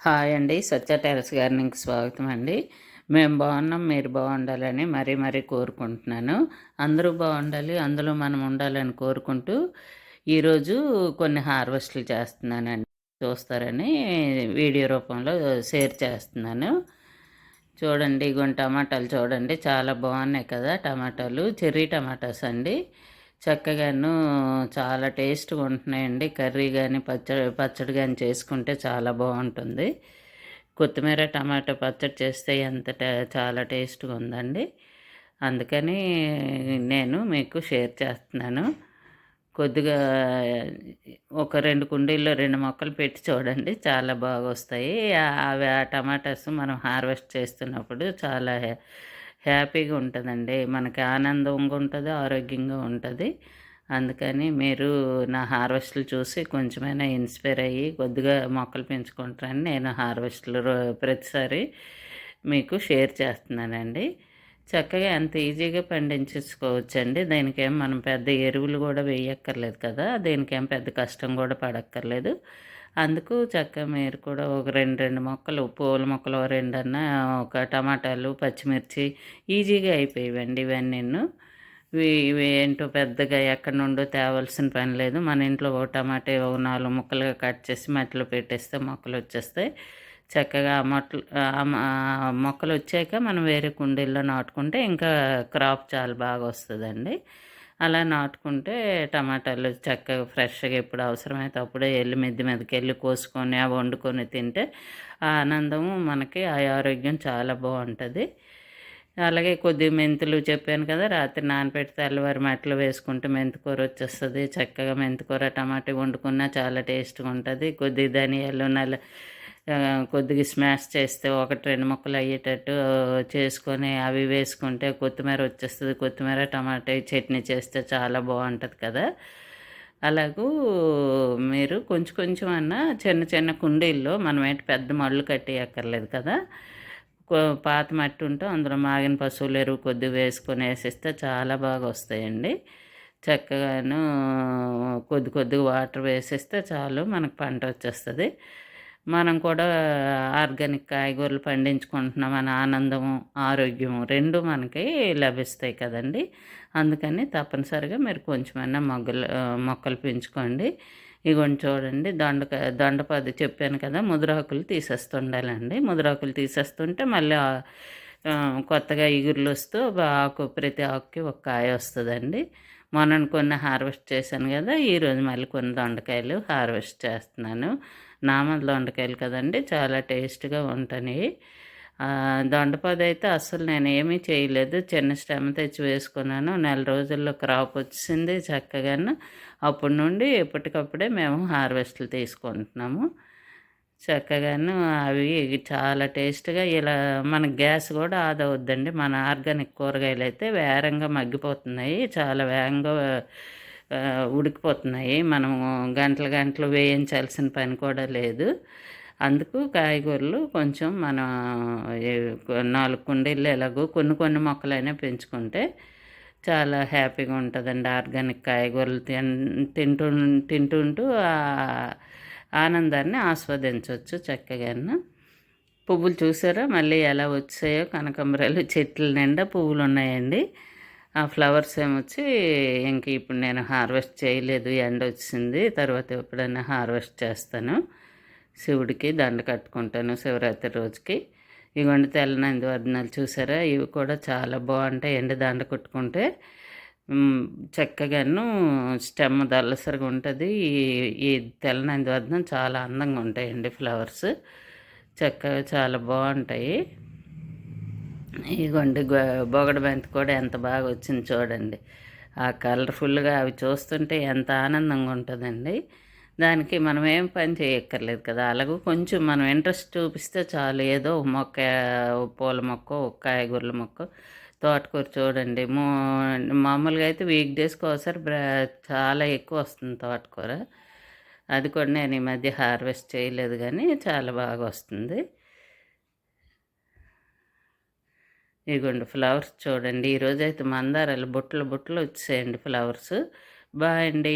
Hi అండి. సత్య terrace గార్డెనింగ్కి స్వాగతం అండి. మేము బాగున్నాం మీరు బాగుండాలని మరీ మరీ కోరుకుంటున్నాను. అందరూ బాగుండాలి అందులో మనం ఉండాలని కోరుకుంటూ ఈరోజు కొన్ని హార్వెస్ట్లు చేస్తున్నానండి. చూస్తారని వీడియో రూపంలో షేర్ చేస్తున్నాను. చూడండి ఇగోండి టమాటాలు చూడండి. చాలా బాగున్నాయి కదా టమాటాలు చెర్రీ టమాటాస్ అండి. చక్కగాను చాలా టేస్ట్గా ఉంటున్నాయండి. కర్రీ కానీ పచ్చడి పచ్చడి కానీ చేసుకుంటే చాలా బాగుంటుంది. కొత్తిమీర టమాటో పచ్చడి చేస్తే ఎంత చాలా టేస్ట్గా ఉందండి. అందుకని నేను మీకు షేర్ చేస్తున్నాను. కొద్దిగా ఒక రెండు కుండీల్లో రెండు మొక్కలు పెట్టి చూడండి. చాలా బాగా వస్తాయి అవి ఆ టమాటాస్ మనం హార్వెస్ట్ చేస్తున్నప్పుడు చాలా హ్యాపీగా ఉంటుందండి. మనకి ఆనందంగా ఉంటుంది ఆరోగ్యంగా ఉంటుంది. అందుకని మీరు నా హార్వెస్ట్లు చూసి కొంచెమైనా ఇన్స్పైర్ అయ్యి కొద్దిగా మొక్కలు పెంచుకుంటారని నేను హార్వెస్ట్లు ప్రతిసారి మీకు షేర్ చేస్తున్నానండి. చక్కగా ఎంత ఈజీగా పండించుకోవచ్చండి దీనికేం మనం పెద్ద ఎరువులు కూడా వేయక్కర్లేదు కదా. దీనికేం పెద్ద కష్టం కూడా పడక్కర్లేదు. అందుకు చక్కగా మీరు కూడా ఒక రెండు రెండు మొక్కలు పూల మొక్కలు రెండన్నా ఒక టమాటాలు పచ్చిమిర్చి ఈజీగా అయిపోయివండి ఇవన్నీ. ఇవి ఏంటో పెద్దగా ఎక్కడి నుండో తేవాల్సిన పని లేదు. మన ఇంట్లో ఒక టమాటా ఒక నాలుగు ముక్కలుగా కట్ చేసి మట్టిలో పెట్టేస్తే మొక్కలు వచ్చేస్తాయి. చక్కగా మొక్కలు మొక్కలు వచ్చాక మనం వేరే కుండీల్లో నాటుకుంటే ఇంకా క్రాప్ చాలా బాగా వస్తుందండి. అలా నాటుకుంటే టమాటాలు చక్కగా ఫ్రెష్గా ఎప్పుడు అవసరమైతే అప్పుడే వెళ్ళి మెద్ది మీదకి వెళ్ళి కోసుకొని అవి వండుకొని తింటే ఆ ఆనందము మనకి ఆ ఆరోగ్యం చాలా బాగుంటుంది. అలాగే కొద్ది మెంతులు చెప్పాను కదా రాత్రి నానపెట్టి తెల్లవారి మెట్లు వేసుకుంటే మెంతికూర వచ్చేస్తుంది. చక్కగా మెంతికూర టమాటా వండుకున్నా చాలా టేస్ట్గా ఉంటుంది. కొద్ది ధనియాలు నల్ల కొద్దిగా స్మాష్ చేస్తే ఒకటి రెండు ముక్కలు అయ్యేటట్టు చేసుకొని అవి వేసుకుంటే కొత్తిమీర వచ్చేస్తుంది. కొత్తిమీర టమాటా చట్నీ చేస్తే చాలా బాగుంటుంది కదా. అలాగూ మీరు కొంచెం కొంచెం అన్నా చిన్న చిన్న కుండీల్లో మనం ఏంటి పెద్ద మళ్ళు కట్టేయక్కర్లేదు కదా. పాత మట్టి ఉంటే అందులో మాగిన పశువులు ఎరువు కొద్దిగా వేసుకొని వేసిస్తే చాలా బాగా వస్తాయండి. చక్కగాను కొద్ది కొద్దిగా వాటర్ వేసేస్తే చాలు మనకు పంట వచ్చేస్తుంది. మనం కూడా ఆర్గానిక్ కాయగూరలు పండించుకుంటున్నాం మన ఆనందము ఆరోగ్యము రెండు మనకి లభిస్తాయి కదండి. అందుకని తప్పనిసరిగా మీరు కొంచెమైనా మొగ్గలు మొక్కలు పెంచుకోండి. ఇగోండి చూడండి దొండక దొండపది చెప్పాను కదా ముదురాకులు తీసేస్తుండాలండి. ముదురాకులు తీసేస్తుంటే మళ్ళీ కొత్తగా ఇగుర్లు వస్తూ ఆకు ప్రతి ఆకుకి ఒక కాయ వస్తుందండి. మొన్న కొన్ని హార్వెస్ట్ చేశాను కదా ఈరోజు మళ్ళీ కొన్ని దొండకాయలు హార్వెస్ట్ చేస్తున్నాను. నామల దొండకాయలు కదండి చాలా టేస్ట్గా ఉంటాయి. దొండపది అయితే అస్సలు నేను ఏమీ చేయలేదు. చిన్న స్టెమ్ తెచ్చి వేసుకున్నాను. నెల రోజుల్లో క్రాప్ వచ్చింది చక్కగాను. అప్పటి నుండి ఎప్పటికప్పుడే మేము హార్వెస్ట్లు తీసుకుంటున్నాము. చక్కగాను అవి చాలా టేస్ట్గా ఇలా మన గ్యాస్ కూడా ఆదవుద్దండి. మన ఆర్గానిక్ కూరగాయలు అయితే వేరంగా మగ్గిపోతున్నాయి. చాలా వేగంగా ఉడికిపోతున్నాయి. మనం గంటలు గంటలు వేయించాల్సిన పని కూడా లేదు. అందుకు కాయగూరలు కొంచెం మన నాలుగు కుండీలు ఎలాగో కొన్ని కొన్ని మొక్కలైనా పెంచుకుంటే చాలా హ్యాపీగా ఉంటుందండి ఆర్గానిక్ కాయగూరలు. తింటూ తింటుంటూ ఆనందాన్ని ఆస్వాదించవచ్చు చక్కగాను పువ్వులు చూసారా? మళ్ళీ ఎలా వచ్చాయో కనకంబరాలు చెట్ల నిండా పువ్వులు ఉన్నాయండి. ఆ ఫ్లవర్స్ ఏమొచ్చి ఇంక ఇప్పుడు నేను హార్వెస్ట్ చేయలేదు ఎండ వచ్చింది తర్వాత ఎప్పుడైనా హార్వెస్ట్ చేస్తాను. శివుడికి దండ కట్టుకుంటాను శివరాత్రి రోజుకి. ఇవ్వండి తెల్లనంది వర్ణాలు చూసారా? ఇవి కూడా చాలా బాగుంటాయి ఎండ దండ కొట్టుకుంటే. చక్కగాను స్టెమ్ దల్లసరిగా ఉంటుంది. ఈ తెల్లనంది వద్ద చాలా అందంగా ఉంటాయండి ఫ్లవర్స్. చక్కగా చాలా బాగుంటాయి. ఇగోండి బొగడ బంతి కూడా ఎంత బాగా వచ్చింది చూడండి. ఆ కలర్ఫుల్గా అవి చూస్తుంటే ఎంత ఆనందంగా ఉంటుందండి. దానికి మనం ఏం పని చేయక్కర్లేదు కదా. అలాగే కొంచెం మనం ఇంట్రెస్ట్ చూపిస్తే చాలు. ఏదో మొక్క పూల మొక్క కాయగూరల మొక్క తోటకూర చూడండి. మామూలుగా అయితే వీక్ డేస్కి ఒకసారి చాలా ఎక్కువ వస్తుంది తోటకూర. అది కూడా నేను ఈ మధ్య హార్వెస్ట్ చేయలేదు కానీ చాలా బాగా వస్తుంది. ఇదిగోండి ఫ్లవర్స్ చూడండి. ఈరోజైతే మందారాలు బుట్టలు బుట్టలు వచ్చేయండి ఫ్లవర్స్ బాగా అండి.